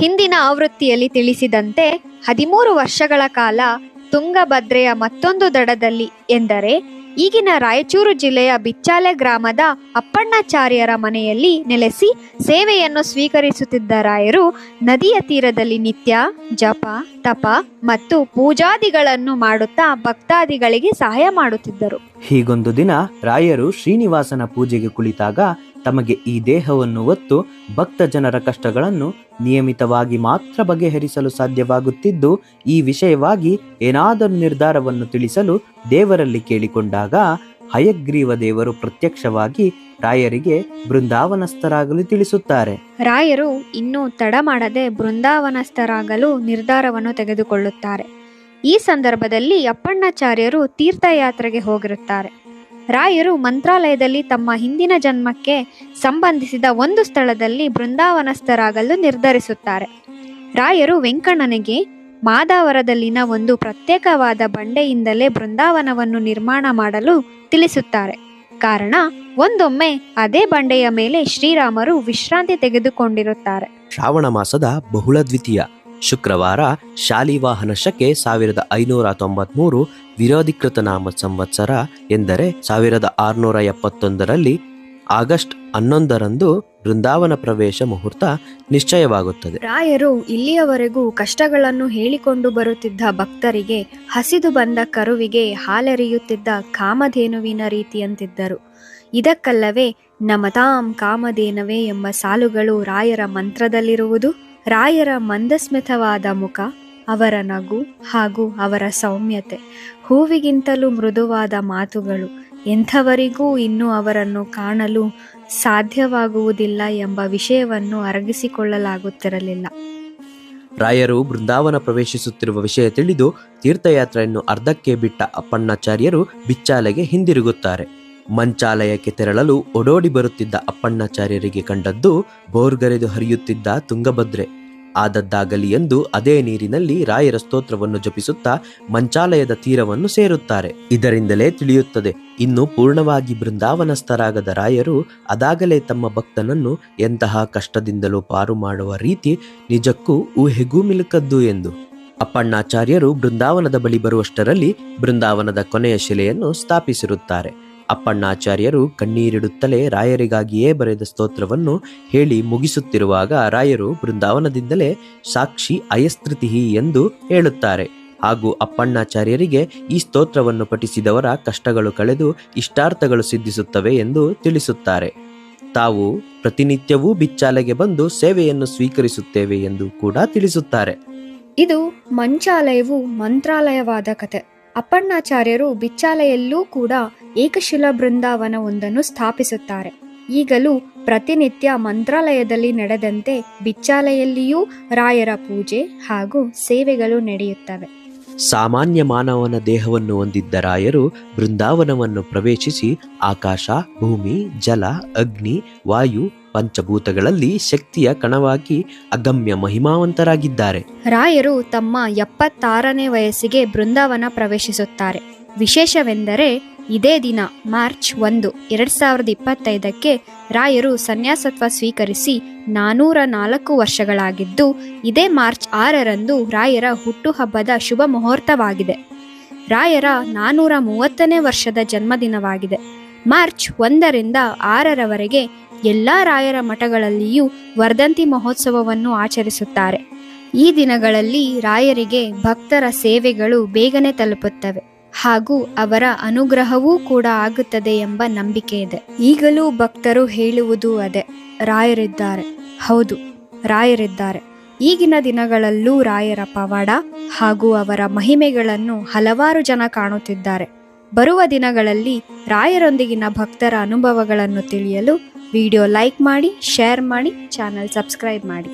ಹಿಂದಿನ ಆವೃತ್ತಿಯಲ್ಲಿ ತಿಳಿಸಿದಂತೆ ಹದಿಮೂರು ವರ್ಷಗಳ ಕಾಲ ತುಂಗಭದ್ರೆಯ ಮತ್ತೊಂದು ದಡದಲ್ಲಿ ಎಂದರೆ ಈಗಿನ ರಾಯಚೂರು ಜಿಲ್ಲೆಯ ಬಿಚ್ಚಾಲೆ ಗ್ರಾಮದ ಅಪ್ಪಣ್ಣಾಚಾರ್ಯರ ಮನೆಯಲ್ಲಿ ನೆಲೆಸಿ ಸೇವೆಯನ್ನು ಸ್ವೀಕರಿಸುತ್ತಿದ್ದ ರಾಯರು ನದಿಯ ತೀರದಲ್ಲಿ ನಿತ್ಯ ಜಪ, ತಪ ಮತ್ತು ಪೂಜಾದಿಗಳನ್ನು ಮಾಡುತ್ತಾ ಭಕ್ತಾದಿಗಳಿಗೆ ಸಹಾಯ ಮಾಡುತ್ತಿದ್ದರು. ಹೀಗೊಂದು ದಿನ ರಾಯರು ಶ್ರೀನಿವಾಸನ ಪೂಜೆಗೆ ಕುಳಿತಾಗ ತಮಗೆ ಈ ದೇಹವನ್ನು ಹೊತ್ತು ಭಕ್ತ ಜನರ ಕಷ್ಟಗಳನ್ನು ನಿಯಮಿತವಾಗಿ ಮಾತ್ರ ಬಗೆಹರಿಸಲು ಸಾಧ್ಯವಾಗುತ್ತಿದ್ದು, ಈ ವಿಷಯವಾಗಿ ಏನಾದರೂ ನಿರ್ಧಾರವನ್ನು ತಿಳಿಸಲು ದೇವರಲ್ಲಿ ಕೇಳಿಕೊಂಡಾಗ ಹಯಗ್ರೀವ ದೇವರು ಪ್ರತ್ಯಕ್ಷವಾಗಿ ರಾಯರಿಗೆ ಬೃಂದಾವನಸ್ಥರಾಗಲು ತಿಳಿಸುತ್ತಾರೆ. ರಾಯರು ಇನ್ನೂ ತಡ ಮಾಡದೆ ಬೃಂದಾವನಸ್ಥರಾಗಲು ನಿರ್ಧಾರವನ್ನು ತೆಗೆದುಕೊಳ್ಳುತ್ತಾರೆ. ಈ ಸಂದರ್ಭದಲ್ಲಿ ಅಪ್ಪಣ್ಣಾಚಾರ್ಯರು ತೀರ್ಥಯಾತ್ರೆಗೆ ಹೋಗಿರುತ್ತಾರೆ. ರಾಯರು ಮಂತ್ರಾಲಯದಲ್ಲಿ ತಮ್ಮ ಹಿಂದಿನ ಜನ್ಮಕ್ಕೆ ಸಂಬಂಧಿಸಿದ ಒಂದು ಸ್ಥಳದಲ್ಲಿ ಬೃಂದಾವನಸ್ಥರಾಗಲು ನಿರ್ಧರಿಸುತ್ತಾರೆ. ರಾಯರು ವೆಂಕಣ್ಣನಿಗೆ ಮಾದಾವರದಲ್ಲಿನ ಒಂದು ಪ್ರತ್ಯೇಕವಾದ ಬಂಡೆಯಿಂದಲೇ ಬೃಂದಾವನವನ್ನು ನಿರ್ಮಾಣ ಮಾಡಲು ತಿಳಿಸುತ್ತಾರೆ. ಕಾರಣ, ಒಂದೊಮ್ಮೆ ಅದೇ ಬಂಡೆಯ ಮೇಲೆ ಶ್ರೀರಾಮರು ವಿಶ್ರಾಂತಿ ತೆಗೆದುಕೊಂಡಿರುತ್ತಾರೆ. ಶ್ರಾವಣ ಮಾಸದ ಬಹುಳ ದ್ವಿತೀಯ ಶುಕ್ರವಾರ ಶಾಲಿವಾಹನ ಶಕೆ ಸಾವಿರದ ಐನೂರ ತೊಂಬತ್ಮೂರು ವಿರೋಧಿಕೃತ ನಾಮ ಸಂವತ್ಸರ ಎಂದರೆ ಸಾವಿರದ ಆರುನೂರ ಎಪ್ಪತ್ತೊಂದರಲ್ಲಿ ಆಗಸ್ಟ್ ಹನ್ನೊಂದರಂದು ಬೃಂದಾವನ ಪ್ರವೇಶ ಮುಹೂರ್ತ ನಿಶ್ಚಯವಾಗುತ್ತದೆ. ರಾಯರು ಇಲ್ಲಿಯವರೆಗೂ ಕಷ್ಟಗಳನ್ನು ಹೇಳಿಕೊಂಡು ಬರುತ್ತಿದ್ದ ಭಕ್ತರಿಗೆ ಹಸಿದು ಬಂದ ಕರುವಿಗೆ ಹಾಲೆರೆಯುತ್ತಿದ್ದ ಕಾಮಧೇನುವಿನ ರೀತಿಯಂತಿದ್ದರು. ಇದಕ್ಕಲ್ಲವೇ ನಮತಾಂ ಕಾಮಧೇನವೇ ಎಂಬ ಸಾಲುಗಳು ರಾಯರ ಮಂತ್ರದಲ್ಲಿರುವುದು? ರಾಯರ ಮಂದಸ್ಮಿತವಾದ ಮುಖ, ಅವರ ನಗು ಹಾಗೂ ಅವರ ಸೌಮ್ಯತೆ, ಹೂವಿಗಿಂತಲೂ ಮೃದುವಾದ ಮಾತುಗಳು, ಎಂಥವರಿಗೂ ಇನ್ನೂ ಅವರನ್ನು ಕಾಣಲು ಸಾಧ್ಯವಾಗುವುದಿಲ್ಲ ಎಂಬ ವಿಷಯವನ್ನು ಅರಗಿಸಿಕೊಳ್ಳಲಾಗುತ್ತಿರಲಿಲ್ಲ. ರಾಯರು ಬೃಂದಾವನ ಪ್ರವೇಶಿಸುತ್ತಿರುವ ವಿಷಯ ತಿಳಿದು ತೀರ್ಥಯಾತ್ರೆಯನ್ನು ಅರ್ಧಕ್ಕೆ ಬಿಟ್ಟ ಅಪ್ಪಣ್ಣಾಚಾರ್ಯರು ಬಿಚ್ಚಾಲೆಗೆ ಹಿಂದಿರುಗುತ್ತಾರೆ. ಮಂಚಾಲಯಕ್ಕೆ ತೆರಳಲು ಓಡೋಡಿ ಬರುತ್ತಿದ್ದ ಅಪ್ಪಣ್ಣಾಚಾರ್ಯರಿಗೆ ಕಂಡದ್ದು ಬೋರ್ಗರೆದು ಹರಿಯುತ್ತಿದ್ದ ತುಂಗಭದ್ರೆ. ಆದದ್ದಾಗಲಿ ಎಂದು ಅದೇ ನೀರಿನಲ್ಲಿ ರಾಯರ ಸ್ತೋತ್ರವನ್ನು ಜಪಿಸುತ್ತಾ ಮಂಚಾಲಯದ ತೀರವನ್ನು ಸೇರುತ್ತಾರೆ. ಇದರಿಂದಲೇ ತಿಳಿಯುತ್ತದೆ, ಇನ್ನು ಪೂರ್ಣವಾಗಿ ಬೃಂದಾವನಸ್ಥರಾಗದ ರಾಯರು ಅದಾಗಲೇ ತಮ್ಮ ಭಕ್ತನನ್ನು ಎಂತಹ ಕಷ್ಟದಿಂದಲೂ ಪಾರು ಮಾಡುವ ರೀತಿ ನಿಜಕ್ಕೂ ಊಹೆಗೂ ಮಿಲುಕದ್ದು ಎಂದು. ಅಪ್ಪಣ್ಣಾಚಾರ್ಯರು ಬೃಂದಾವನದ ಬಳಿ ಬರುವಷ್ಟರಲ್ಲಿ ಬೃಂದಾವನದ ಕೊನೆಯ ಶಿಲೆಯನ್ನು ಸ್ಥಾಪಿಸಿರುತ್ತಾರೆ. ಅಪ್ಪಣ್ಣಾಚಾರ್ಯರು ಕಣ್ಣೀರಿಡುತ್ತಲೇ ರಾಯರಿಗಾಗಿಯೇ ಬರೆದ ಸ್ತೋತ್ರವನ್ನು ಹೇಳಿ ಮುಗಿಸುತ್ತಿರುವಾಗ ರಾಯರು ಬೃಂದಾವನದಿಂದಲೇ ಸಾಕ್ಷಿ ಅಯಸ್ತೃತಿಹಿ ಎಂದು ಹೇಳುತ್ತಾರೆ. ಹಾಗೂ ಅಪ್ಪಣ್ಣಾಚಾರ್ಯರಿಗೆ ಈ ಸ್ತೋತ್ರವನ್ನು ಪಠಿಸಿದವರ ಕಷ್ಟಗಳು ಕಳೆದು ಇಷ್ಟಾರ್ಥಗಳು ಸಿದ್ಧಿಸುತ್ತವೆ ಎಂದು ತಿಳಿಸುತ್ತಾರೆ. ತಾವು ಪ್ರತಿನಿತ್ಯವೂ ಬಿಚ್ಚಾಲೆಗೆ ಬಂದು ಸೇವೆಯನ್ನು ಸ್ವೀಕರಿಸುತ್ತೇವೆ ಎಂದು ಕೂಡ ತಿಳಿಸುತ್ತಾರೆ. ಇದು ಮಂಚಾಲಯವು ಮಂತ್ರಾಲಯವಾದ ಕತೆ ಅಪ್ಪಣ್ಣಾಚಾರ್ಯರು ಬಿಚ್ಚಾಲೆಯಲ್ಲೂ ಕೂಡ ಏಕಶಿಲಾ ಬೃಂದಾವನ ಒಂದನ್ನು ಸ್ಥಾಪಿಸುತ್ತಾರೆ. ಈಗಲೂ ಪ್ರತಿನಿತ್ಯ ಮಂತ್ರಾಲಯದಲ್ಲಿ ನಡೆದಂತೆ ಬಿಚ್ಚಾಲೆಯಲ್ಲಿಯೂ ರಾಯರ ಪೂಜೆ ಹಾಗೂ ಸೇವೆಗಳು ನಡೆಯುತ್ತವೆ. ಸಾಮಾನ್ಯ ಮಾನವನ ದೇಹವನ್ನು ಹೊಂದಿದ್ದ ರಾಯರು ಬೃಂದಾವನವನ್ನು ಪ್ರವೇಶಿಸಿ ಆಕಾಶ ಭೂಮಿ ಜಲ ಅಗ್ನಿ ವಾಯು ಪಂಚಭೂತಗಳಲ್ಲಿ ಶಕ್ತಿಯ ಕಣವಾಗಿ ಅಗಮ್ಯ ಮಹಿಮಾವಂತರಾಗಿದ್ದಾರೆ. ರಾಯರು ತಮ್ಮ ಎಪ್ಪತ್ತಾರನೇ ವಯಸ್ಸಿಗೆ ಬೃಂದಾವನ ಪ್ರವೇಶಿಸುತ್ತಾರೆ. ವಿಶೇಷವೆಂದರೆ ಇದೇ ದಿನ, ಮಾರ್ಚ್ ಒಂದು, ಎರಡ್ ಸಾವಿರದ ಇಪ್ಪತ್ತೈದಕ್ಕೆ ರಾಯರು ಸನ್ಯಾಸತ್ವ ಸ್ವೀಕರಿಸಿ ನಾನೂರ ನಾಲ್ಕು ವರ್ಷಗಳಾಗಿದ್ದು, ಇದೇ ಮಾರ್ಚ್ ಆರರಂದು ರಾಯರ ಹುಟ್ಟುಹಬ್ಬದ ಶುಭ ಮುಹೂರ್ತವಾಗಿದೆ. ರಾಯರ ನಾನೂರ ಮೂವತ್ತನೇ ವರ್ಷದ ಜನ್ಮದಿನವಾಗಿದೆ. ಮಾರ್ಚ್ ಒಂದರಿಂದ ಆರರವರೆಗೆ ಎಲ್ಲ ರಾಯರ ಮಠಗಳಲ್ಲಿಯೂ ವರ್ಧಂತಿ ಮಹೋತ್ಸವವನ್ನು ಆಚರಿಸುತ್ತಾರೆ. ಈ ದಿನಗಳಲ್ಲಿ ರಾಯರಿಗೆ ಭಕ್ತರ ಸೇವೆಗಳು ಬೇಗನೆ ತಲುಪುತ್ತವೆ. ಹಾಗೂ ಅವರ ಅನುಗ್ರಹವೂ ಕೂಡ ಆಗುತ್ತದೆ ಎಂಬ ನಂಬಿಕೆ ಇದೆ. ಈಗಲೂ ಭಕ್ತರು ಹೇಳುವುದು ಅದೇ, ರಾಯರಿದ್ದಾರೆ. ಹೌದು, ರಾಯರಿದ್ದಾರೆ. ಈಗಿನ ದಿನಗಳಲ್ಲೂ ರಾಯರ ಪವಾಡ ಹಾಗೂ ಅವರ ಮಹಿಮೆಗಳನ್ನು ಹಲವಾರು ಜನ ಕಾಣುತ್ತಿದ್ದಾರೆ. ಬರುವ ದಿನಗಳಲ್ಲಿ ರಾಯರೊಂದಿಗಿನ ಭಕ್ತರ ಅನುಭವಗಳನ್ನು ತಿಳಿಯಲು ವಿಡಿಯೋ ಲೈಕ್ ಮಾಡಿ, ಶೇರ್ ಮಾಡಿ, ಚಾನೆಲ್ ಸಬ್ಸ್ಕ್ರೈಬ್ ಮಾಡಿ.